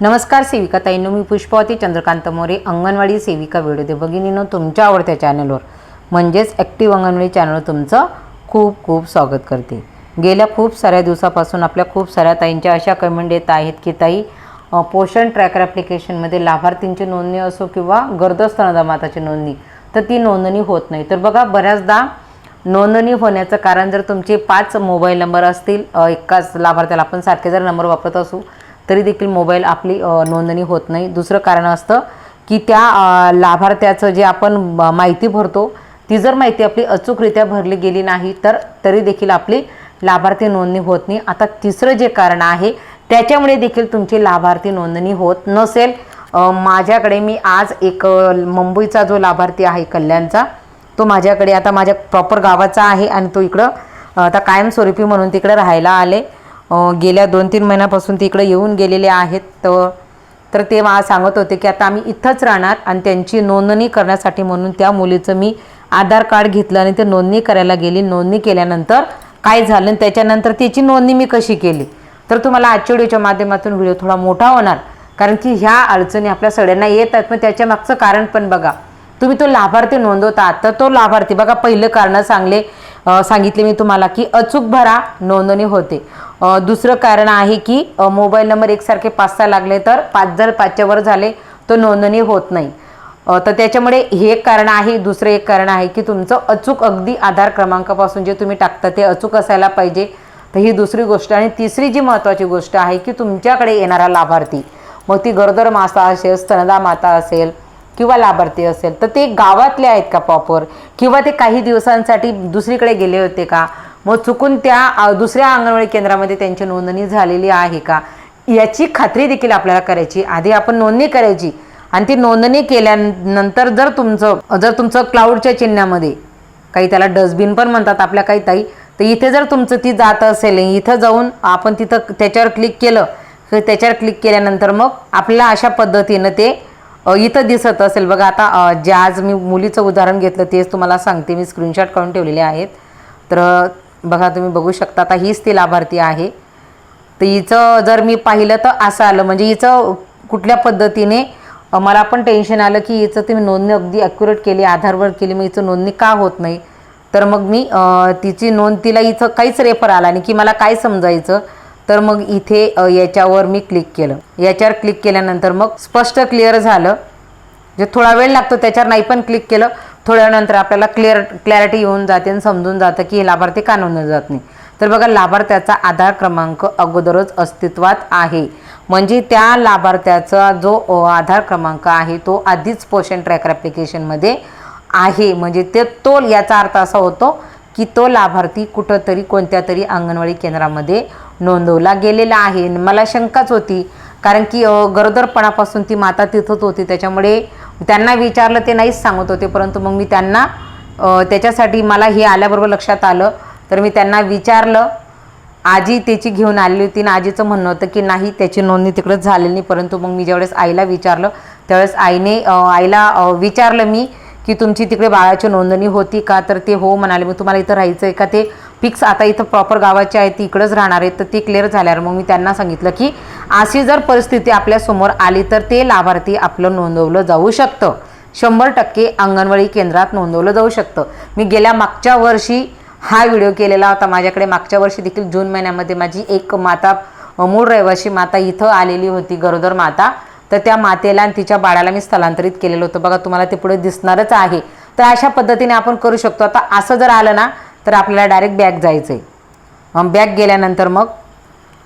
नमस्कार सेविका ताईंनो मी पुष्पावती चंद्रकांत मोरे अंगणवाडी सेविका व्हिडिओ दे भगिनीनं तुमच्या आवडत्या चॅनलवर. म्हणजेच ॲक्टिव्ह अंगणवाडी चॅनलवर तुमचं खूप खूप स्वागत करते. गेल्या खूप साऱ्या दिवसापासून आपल्या खूप साऱ्या ताईंच्या अशा कमेंट येत आहेत की ताई पोषण ट्रॅकर ॲप्लिकेशनमध्ये लाभार्थींची नोंदणी असो किंवा गरोदर माताची नोंदणी तर ती नोंदणी होत नाही. तर बघा बऱ्याचदा नोंदणी होण्याचं कारण जर तुमचे पाच मोबाईल नंबर असतील एकाच लाभार्थ्याला आपण सारखे जर नंबर वापरत असू तरी देखील मोबाईल आपली नोंदणी होत नाही. दुसरं कारण असतं की त्या लाभार्थ्याचं जे आपण माहिती भरतो ती जर माहिती आपली अचूकरित्या भरली गेली नाही तर तरी देखील आपली लाभार्थी नोंदणी होत नाही. आता तिसरं जे कारण आहे त्याच्यामुळे देखील तुमची लाभार्थी नोंदणी होत नसेल. माझ्याकडे मी आज एक मुंबईचा जो लाभार्थी आहे कल्याणचा तो माझ्याकडे आता माझ्या प्रॉपर गावाचा आहे आणि तो इकडं आता कायमस्वरूपी म्हणून तिकडे राहायला आले. गेल्या दोन तीन महिन्यापासून तिकडे येऊन गेलेले आहेत. तर तर ते मला सांगत होते की आता आम्ही इथंच राहणार आणि त्यांची नोंदणी करण्यासाठी म्हणून त्या मुलीचं मी आधार कार्ड घेतलं आणि ते नोंदणी करायला गेली. नोंदणी केल्यानंतर काय झालं आणि त्याच्यानंतर त्याची नोंदणी मी कशी केली? तर तुम्हाला आजच्या व्हिडिओच्या माध्यमातून व्हिडिओ थोडा मोठा होणार. कारण की ह्या अडचणी आपल्या सगळ्यांना येत आहेत. पण त्याच्या मागचं कारण पण बघा. तुम्ही तो लाभार्थी नोंदवता. तर तो लाभार्थी बघा पहिलं कारण सांगले सांगितले मी तुम्हाला की अचूक भरा नोंदणी होते. दुसरं कारण आहे की मोबाईल नंबर एकसारखे पाच सहा लागले तर पाच जर पाचच्या वर झाले तो नोंदणी होत नाही. तर त्याच्यामुळे हे एक कारण आहे. दुसरं एक कारण आहे की तुमचं अचूक अगदी आधार क्रमांकापासून जे तुम्ही टाकता ते अचूक असायला पाहिजे. तर ही दुसरी गोष्ट. आणि तिसरी जी महत्त्वाची गोष्ट आहे की तुमच्याकडे येणारा लाभार्थी मग ती गरोदर माता असेल स्तनदा माता असेल किंवा लाभार्थी असेल तर ते गावातले आहेत का प्रॉपर किंवा ते काही दिवसांसाठी दुसरीकडे गेले होते का? मग चुकून त्या दुसऱ्या अंगणवाडी केंद्रामध्ये त्यांची नोंदणी झालेली आहे का? याची खात्री देखील आपल्याला करायची. आधी आपण नोंदणी करायची. आणि ती नोंदणी केल्यानंतर जर तुमचं जर तुमचं क्लाउडच्या चिन्हामध्ये काही त्याला डस्टबिन पण म्हणतात आपल्या काही ताई तर इथे जर तुमचं ती जात असेल इथं जाऊन आपण तिथं त्याच्यावर क्लिक केलं तर त्याच्यावर क्लिक केल्यानंतर मग आपल्याला अशा पद्धतीनं ते इथं दिसत असेल. बघा आता जे आज मी मुलीचं उदाहरण घेतलं तेच तुम्हाला सांगते. मी स्क्रीनशॉट काढून ठेवलेले आहेत. तर बघा तुम्ही बघू शकता आता हीच ती लाभार्थी आहे. तर हिचं जर मी पाहिलं तर असं आलं. म्हणजे हिचं कुठल्या पद्धतीने मला पण टेन्शन आलं की हिचं तुम्ही नोंदणी अगदी ॲक्युरेट केली आधारवर केली. मग हिचं नोंदणी का होत नाही? तर मग मी तिची नोंद तिला हिचं काहीच रेफर आला नाही की मला काय समजायचं. तर मग इथे याच्यावर मी क्लिक केलं. याच्यावर क्लिक केल्यानंतर मग स्पष्ट क्लिअर झालं. जे थोडा वेळ लागतो त्याच्यावर नाही पण क्लिक केलं. थोड्या नंतर आपल्याला क्लिअर क्लॅरिटी येऊन जाते आणि समजून जातं की हे लाभार्थी का नोंदवलं जात नाही. तर बघा लाभार्थ्याचा आधार क्रमांक अगोदरच अस्तित्वात आहे. म्हणजे त्या लाभार्थ्याचा जो आधार क्रमांक आहे तो आधीच पोषण ट्रॅकर ॲप्लिकेशनमध्ये आहे. म्हणजे ते तो याचा अर्थ असा होतो की तो लाभार्थी कुठंतरी कोणत्या तरी अंगणवाडी केंद्रामध्ये नोंदवला गेलेला आहे. मला शंकाच होती कारण की गरोदरपणापासून ती माता तिथंच होती. त्याच्यामुळे त्यांना विचारलं ते नाहीच सांगत होते. परंतु मग मी त्यांना त्याच्यासाठी मला हे आल्याबरोबर लक्षात आलं. तर मी त्यांना विचारलं आजी त्याची घेऊन आलेली होती आणि आजीचं म्हणणं होतं की नाही त्याची नोंदणी तिकडंच झालेली नाही. परंतु मग मी ज्यावेळेस आईला विचारलं त्यावेळेस आईने आईला विचारलं मी की तुमची तिकडे बाळाची नोंदणी होती का? तर ते हो म्हणाले मग तुम्हाला इथं राहायचं आहे का? ते पिक्स आता इथं प्रॉपर गावाचे आहेत ती इकडंच राहणार आहेत तर ते क्लिअर झाल्यावर मग मी त्यांना सांगितलं की अशी जर परिस्थिती आपल्यासमोर आली तर ते लाभार्थी आपलं नोंदवलं जाऊ शकतं. शंभर टक्के अंगणवाडी केंद्रात नोंदवलं जाऊ शकतं. मी गेल्या मागच्या वर्षी हा व्हिडिओ केलेला होता. माझ्याकडे मागच्या वर्षी देखील जून महिन्यामध्ये माझी एक माता मूळ रहिवाशी माता इथं आलेली होती गरोदर माता. तर त्या मातेला आणि तिच्या बाळाला मी स्थलांतरित केलेलं होतं. बघा तुम्हाला ते पुढे दिसणारच आहे. तर अशा पद्धतीने आपण करू शकतो. आता असं जर आलं ना तर आपल्याला डायरेक्ट बॅग जायचं आहे बॅग गेल्यानंतर मग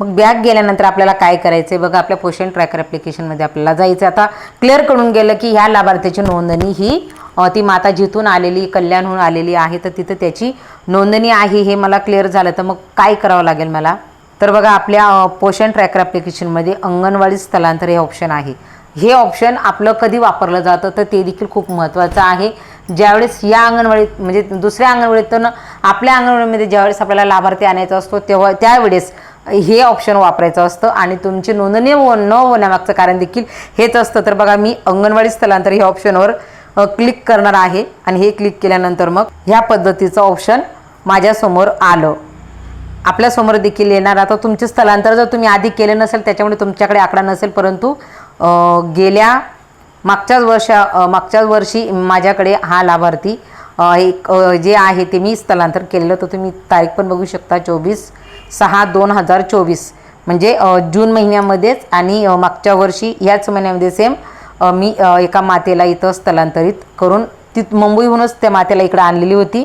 मग बॅग गेल्यानंतर आपल्याला काय करायचं आहे बघा आपल्या पोषण ट्रॅकर ॲप्लिकेशनमध्ये आपल्याला जायचं आता क्लिअर करून गेलं की ह्या लाभार्थ्याची नोंदणी ही ती माता जिथून आलेली कल्याणहून आलेली आहे तर तिथं त्याची नोंदणी आहे हे मला क्लिअर झालं. तर मग काय करावं लागेल मला? तर बघा आपल्या पोषण ट्रॅकर ॲप्लिकेशनमध्ये अंगणवाडी स्थलांतर हे ऑप्शन आहे. हे ऑप्शन आपलं कधी वापरलं जातं? तर ते देखील खूप महत्त्वाचं आहे. ज्यावेळेस या अंगणवाडीत म्हणजे दुसऱ्या अंगणवाडीतून आपल्या अंगणवाडीमध्ये ज्यावेळेस आपल्याला लाभार्थी आणायचा असतो तेव्हा त्यावेळेस हे ऑप्शन वापरायचं असतं आणि तुमची नोंदणी हो न होण्यामागचं कारण देखील हेच असतं. तर बघा मी अंगणवाडी स्थलांतर हे ऑप्शनवर क्लिक करणार आहे आणि हे क्लिक केल्यानंतर मग ह्या पद्धतीचं ऑप्शन माझ्यासमोर आलं. आपल्यासमोर देखील येणार. आता तुमचे स्थलांतर जर तुम्ही आधी केलं नसेल त्याच्यामुळे तुमच्याकडे आकडा नसेल परंतु गेल्या मागच्याच वर्षा मागच्याच वर्षी माझ्याकडे हा लाभार्थी एक जे आहे ते मी स्थलांतर केलेलं तर तुम्ही तारीख पण बघू शकता. चोवीस सहा दोन हजार चोवीस. म्हणजे जून महिन्यामध्येच आणि मागच्या वर्षी ह्याच महिन्यामध्ये सेम मी एका मातेला इथं स्थलांतरित करून ती मुंबईहूनच त्या मातेला इकडं आणलेली होती.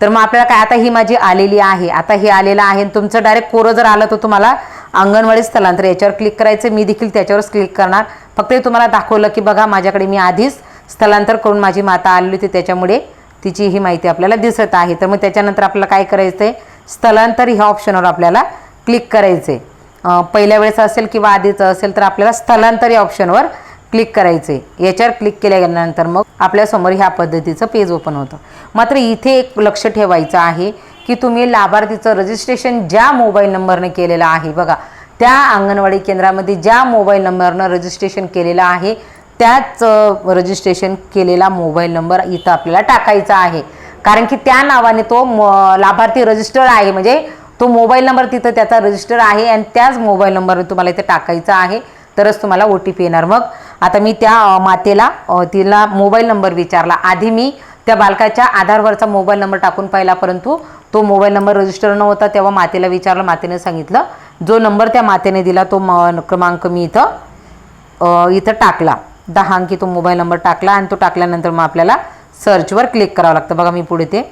तर मग आपल्याला काय आता ही माझी आलेली आहे. आता हे आलेलं आहे आणि तुमचं डायरेक्ट कोरं जर आलं तर तुम्हाला अंगणवाडी स्थलांतर याच्यावर क्लिक करायचं मी देखील त्याच्यावरच क्लिक करणार. फक्त तुम्हाला दाखवलं की बघा माझ्याकडे मी आधीच स्थलांतर करून माझी माता आलेली होती. त्याच्यामुळे तिची ही माहिती आपल्याला दिसत आहे. तर मग त्याच्यानंतर आपल्याला काय करायचं आहे स्थलांतर ह्या ऑप्शनवर आपल्याला क्लिक करायचं आहे पहिल्या वेळेस असेल किंवा आधीचं असेल तर आपल्याला स्थलांतर या ऑप्शनवर क्लिक करायचे याच्यावर क्लिक केल्यानंतर मग आपल्यासमोर ह्या पद्धतीचं पेज ओपन होतं. मात्र इथे एक लक्ष ठेवायचं आहे. की तुम्ही लाभार्थीचं रजिस्ट्रेशन ज्या मोबाईल नंबरने केलेलं आहे बघा त्या अंगणवाडी केंद्रामध्ये ज्या मोबाईल नंबरनं रजिस्ट्रेशन केलेलं आहे त्याच रजिस्ट्रेशन केलेला मोबाईल नंबर इथं आपल्याला टाकायचा आहे. कारण की त्या नावाने तो म- लाभार्थी रजिस्टर्ड आहे म्हणजे तो मोबाईल नंबर तिथं त्याचा रजिस्टर आहे आणि त्याच मोबाईल नंबरने तुम्हाला इथे टाकायचा आहे. तरच तुम्हाला ओ टी पी येणार. मग आता मी त्या मातेला तिला मोबाईल नंबर विचारला. आधी मी त्या बालकाच्या आधारवरचा मोबाईल नंबर टाकून पाहिला परंतु तो मोबाईल नंबर रजिस्टर नव्हता तेव्हा मातेला विचारलं मातेने सांगितलं जो नंबर त्या मातेने दिला तो म क्रमांक मी इथं इथं टाकला. दहा अंकी तो मोबाईल नंबर टाकला आणि तो टाकल्यानंतर मग आपल्याला सर्चवर क्लिक करावं लागतं. बघा मी पुढे ते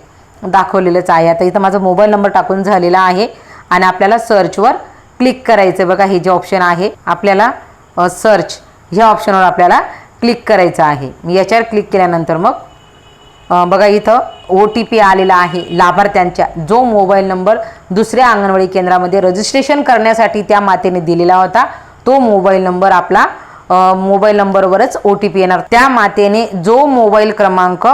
दाखवलेलंच आहे. आता इथं माझा मोबाईल नंबर टाकून झालेला आहे आणि आपल्याला सर्चवर क्लिक करायचं बघा हे जे ऑप्शन आहे आपल्याला सर्च ह्या ऑप्शनवर आपल्याला क्लिक करायचं आहे. मी याच्यावर क्लिक केल्यानंतर मग बघा इथं ओ टी पी आलेला आहे. लाभार्थ्यांच्या जो मोबाईल नंबर दुसऱ्या अंगणवाडी केंद्रामध्ये रजिस्ट्रेशन करण्यासाठी त्या मातेने दिलेला होता तो मोबाईल नंबर आपला मोबाईल नंबरवरच ओ टी पी येणार. त्या मातेने जो मोबाईल क्रमांक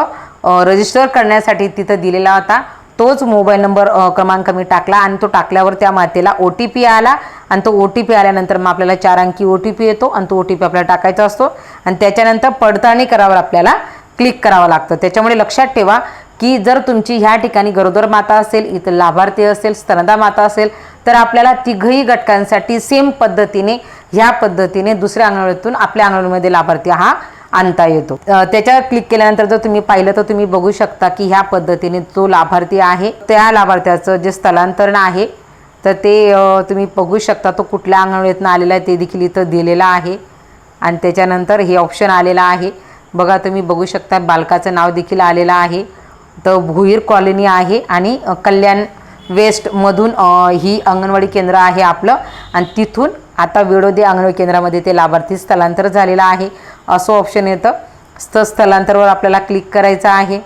रजिस्टर करण्यासाठी तिथं दिलेला होता तोच मोबाईल नंबर क्रमांक मी टाकला आणि तो टाकल्यावर त्या मातेला ओ टी पी आला आणि तो ओ टी पी आल्यानंतर मग आपल्याला चार अंकी ओ टी पी येतो आणि तो ओ टी पी आपल्याला टाकायचा असतो आणि त्याच्यानंतर पडताळणी करावर आपल्याला क्लिक करावं लागतं. त्याच्यामुळे लक्षात ठेवा की जर तुमची ह्या ठिकाणी गरोदर माता असेल इथं लाभार्थी असेल स्तनदा माता असेल तर आपल्याला तिघही घटकांसाठी सेम पद्धतीने ह्या पद्धतीने दुसऱ्या अंगणवाडीतून आपल्या अंगणवाडीमध्ये लाभार्थी हा आणता येतो. त्याच्यावर क्लिक केल्यानंतर जर तुम्ही पाहिलं तर तुम्ही बघू शकता की ह्या पद्धतीने जो लाभार्थी आहे त्या लाभार्थ्याचं जे स्थलांतरण आहे तर ते तुम्ही बघू शकता तो कुठल्या अंगणवाडीतून आलेला आहे ते देखील इथं दिलेलं आहे. आणि त्याच्यानंतर हे ऑप्शन आलेलं आहे. बघा तुम्ही बघू शकता बालकाचं नाव देखील आलेलं आहे. तर भुईर कॉलनी आहे आणि कल्याण वेस्टमधून ही अंगणवाडी केंद्र आहे आपलं. आणि तिथून आता विडोदे अंगणवाडी केंद्रामध्ये ते लाभार्थी स्थलांतर झालेलं आहे. असं ऑप्शन येतं. स्थ स्थलांतरवर आपल्याला क्लिक करायचं आहे.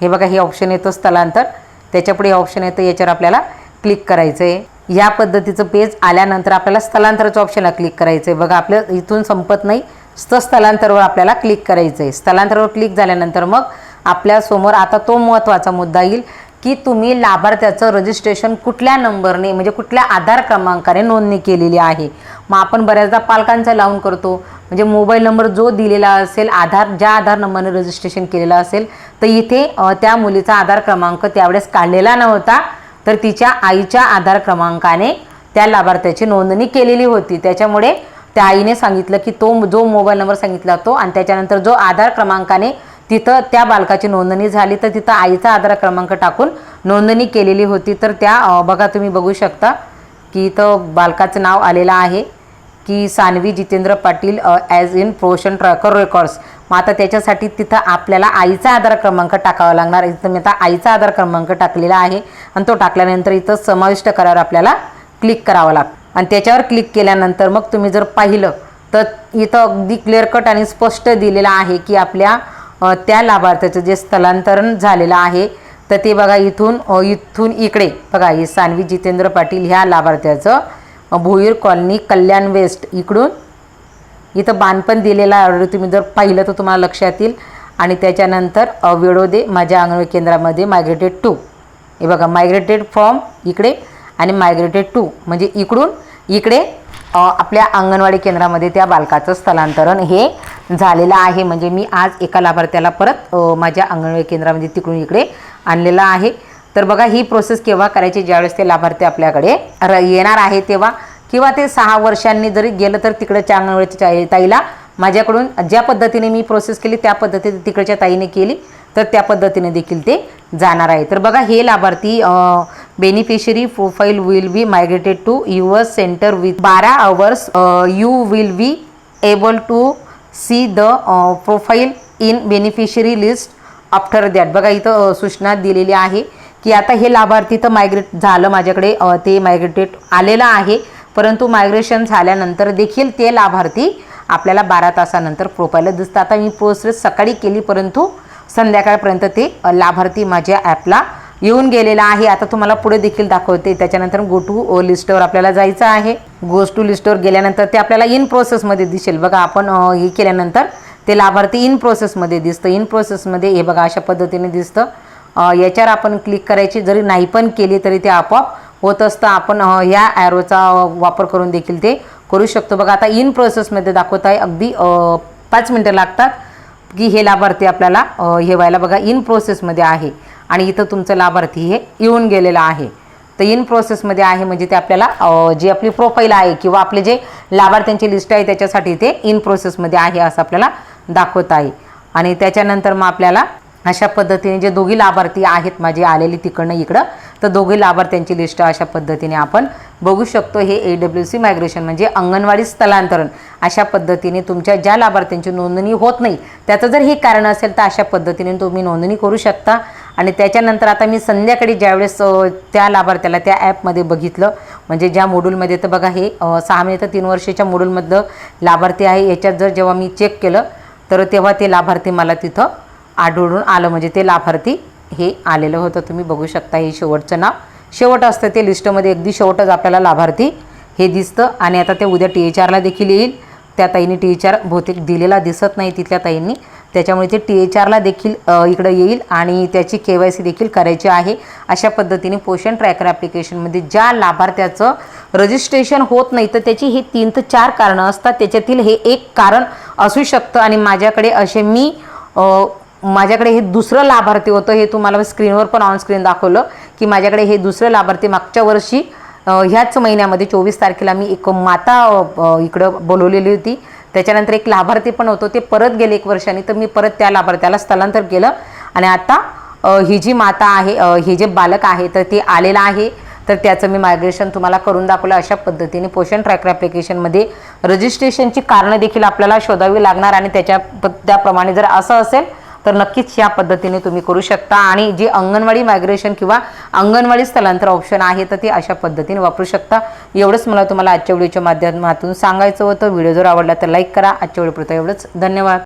हे बघा हे ऑप्शन येतं स्थलांतर. त्याच्यापुढे ऑप्शन येतं याच्यावर आपल्याला क्लिक करायचं आहे या पद्धतीचं पेज आल्यानंतर आपल्याला स्थलांतराचं ऑप्शनला क्लिक करायचं आहे बघा आपलं इथून संपत नाही. स्थ स्थलांतरवर आपल्याला क्लिक करायचं आहे स्थलांतरवर क्लिक झाल्यानंतर मग आपल्यासमोर आता तो महत्त्वाचा मुद्दा येईल की तुम्ही लाभार्थ्याचं रजिस्ट्रेशन कुठल्या नंबरने म्हणजे कुठल्या आधार क्रमांकाने नोंदणी केलेली आहे. मग आपण बऱ्याचदा पालकांचा लावून करतो. म्हणजे मोबाईल नंबर जो दिलेला असेल आधार ज्या आधार नंबरने रजिस्ट्रेशन केलेलं असेल तर इथे त्या मुलीचा आधार क्रमांक त्यावेळेस काढलेला नव्हता तर तिच्या आईच्या आधार क्रमांकाने त्या लाभार्थ्याची नोंदणी केलेली होती. त्याच्यामुळे त्या आईने सांगितलं की तो जो मोबाईल नंबर सांगितला तो आणि त्याच्यानंतर जो आधार क्रमांकाने तिथं त्या बालकाची नोंदणी झाली तर तिथं आईचा आधार क्रमांक टाकून नोंदणी केलेली होती. तर त्या बघा तुम्ही बघू शकता की इथं बालकाचं नाव आलेलं आहे की Sanvi Jitendra Patil as in Poshan tracker records मग आता त्याच्यासाठी तिथं आपल्याला आईचा आधार क्रमांक टाकावा लागणार. इथं मी आता आईचा आधार क्रमांक टाकलेला आहे आणि तो टाकल्यानंतर इथं समाविष्ट करावर आपल्याला क्लिक करावं लागतं. आणि त्याच्यावर क्लिक केल्यानंतर मग तुम्ही जर पाहिलं तर इथं अगदी क्लिअर कट आणि स्पष्ट दिलेलं आहे की आपल्या त्या लाभार्थ्याचं जे स्थलांतरण झालेलं आहे तर ते बघा इथून इथून इकडे. बघा हे सानवी जितेंद्र पाटील ह्या लाभार्थ्याचं भोईर कॉलनी कल्याण वेस्ट इकडून. इथं बांधपण दिलेलं आहे तुम्ही जर पाहिलं तर तुम्हाला लक्षात येईल. आणि त्याच्यानंतर वेळोदे माझ्या अंगणवाडी केंद्रामध्ये मायग्रेटेड टू हे बघा मायग्रेटेड फ्रॉम इकडे. आणि मायग्रेटेड टू म्हणजे इकडून इकडे आपल्या अंगणवाडी केंद्रामध्ये त्या बालकाचं स्थलांतरण हे झालेलं आहे. म्हणजे मी आज एका लाभार्थ्याला परत माझ्या अंगणवाडी केंद्रामध्ये तिकडून इकडे आणलेलं आहे. तर बघा ही प्रोसेस केव्हा करायची? ज्यावेळेस ते लाभार्थी आपल्याकडे र- येणार आहे तेव्हा किंवा ते सहा वर्षांनी जरी गेलं तर तिकडच्या अंगणवाडीच्या ताईला माझ्याकडून ज्या पद्धतीने मी प्रोसेस केली त्या पद्धतीने तिकडच्या ताईने केली. तर त्या पद्धतीने देखील ते जाणार आहे. तर बघा हे लाभार्थी beneficiary profile will be migrated to your centre with बारा hours you will be able to see the profile in beneficiary list after that बघा इथं सूचना दिलेली आहे की आता हे लाभार्थी तर मायग्रेट झालं माझ्याकडे ते मायग्रेटेड आलेलं आहे. परंतु मायग्रेशन झाल्यानंतर देखील ते लाभार्थी आपल्याला बारा तासानंतर प्रोफाईल दिसतं आता मी प्रोसेस सकाळी केली परंतु संध्याकाळपर्यंत ते लाभार्थी माझ्या ॲपला येऊन गेलेला आहे. आता तुम्हाला पुढे देखील दाखवते. त्याच्यानंतर गो टू लिस्टवर आपल्याला जायचं आहे. गोस टू लिस्टवर गेल्यानंतर ते आपल्याला इन प्रोसेसमध्ये दिसेल. बघा आपण हे केल्यानंतर ते लाभार्थी इन प्रोसेसमध्ये दिसतं. इन प्रोसेसमध्ये हे बघा अशा पद्धतीने दिसतं. याच्यावर आपण क्लिक करायची. जरी नाही पण केली तरी ते आपोआप होत असतं. आपण ह्या ॲरोचा वापर करून देखील ते करू शकतो. बघा आता इन प्रोसेसमध्ये दाखवत आहे अगदी पाच मिनटं लागतात. की हे लाभार्थी आपल्याला हे व्हायला बघा इन प्रोसेसमध्ये आहे. आणि इथं तुमचं लाभार्थी हे येऊन गेलेलं आहे. तर इन प्रोसेसमध्ये आहे म्हणजे ते आपल्याला जी आपली प्रोफाईल आहे किंवा आपले जे लाभार्थ्यांची लिस्ट आहे त्याच्यासाठी ते इन प्रोसेसमध्ये आहे असं आपल्याला दाखवत आहे. आणि त्याच्यानंतर मग आपल्याला अशा पद्धतीने जे दोघी लाभार्थी आहेत माझे आलेले तिकडनं इकडं तर दोघी लाभार्थ्यांची लिस्ट अशा पद्धतीने आपण बघू शकतो. हे ए डब्ल्यू सी मायग्रेशन म्हणजे अंगणवाडी स्थलांतरण. अशा पद्धतीने तुमच्या ज्या लाभार्थ्यांची नोंदणी होत नाही त्याचं जर हे कारण असेल तर अशा पद्धतीने तुम्ही नोंदणी करू शकता. आणि त्याच्यानंतर आता मी संध्याकाळी ज्यावेळेस त्या लाभार्थ्याला त्या ॲपमध्ये बघितलं म्हणजे ज्या मोडूलमध्ये तर बघा हे सहा महिने तर तीन वर्षाच्या मोडूलमधलं लाभार्थी आहे. याच्यात जर जेव्हा मी चेक केलं तर तेव्हा ते लाभार्थी मला तिथं आढळून आलं. म्हणजे ते लाभार्थी हे आलेलं होतं. तुम्ही बघू शकता हे शेवटचं नाव. शेवट असतं ते लिस्टमध्ये अगदी शेवटच आपल्याला लाभार्थी हे दिसतं. आणि आता ते उद्या टी एच आरला देखील येईल. त्या ताईंनी टी एच आर बहुतेक दिलेला दिसत नाही तिथल्या ताईंनी. त्याच्यामुळे ते टी एच आरला देखील इकडं येईल आणि त्याची के वाय सी देखील करायची आहे. अशा पद्धतीने पोषण ट्रॅकर ॲप्लिकेशनमध्ये ज्या लाभार्थ्याचं रजिस्ट्रेशन होत नाही तर त्याची हे तीन ते चार कारणं असतात. त्याच्यातील हे एक कारण असू शकतं. आणि माझ्याकडे असे मी माझ्याकडे हे दुसरं लाभार्थी होतं हे तुम्हाला स्क्रीनवर पण ऑन स्क्रीन दाखवलं की माझ्याकडे हे दुसरं लाभार्थी मागच्या वर्षी ह्याच महिन्यामध्ये चोवीस तारखेला मी एक माता इकडं बोलवलेली होती. त्याच्यानंतर एक लाभार्थी पण होतो ते परत गेले एक वर्षाने तर मी परत त्या लाभार्थ्याला स्थलांतर केलं. आणि आता ही जी माता आहे हे जे बालक आहे तर ते आलेलं आहे. तर त्याचं मी मायग्रेशन तुम्हाला करून दाखवलं अशा पद्धतीने पोषण ट्रॅकर ॲप्लिकेशनमध्ये रजिस्ट्रेशनची कारणं देखील आपल्याला शोधावी लागणार आणि त्याच्या त्याप्रमाणे जर असं असेल तर नक्कीच या पद्धतीने तुम्ही करू शकता. आणि जी अंगणवाडी मायग्रेशन किंवा अंगणवाडी स्थलांतर ऑप्शन आहे तर ते अशा पद्धतीने वापरू शकता. एवढंच मला तुम्हाला आजच्या व्हिडिओच्या माध्यमातून सांगायचं होतं. व्हिडिओ जर आवडला तर लाईक करा. आजच्या व्हिडिओपुरतं एवढंच. धन्यवाद.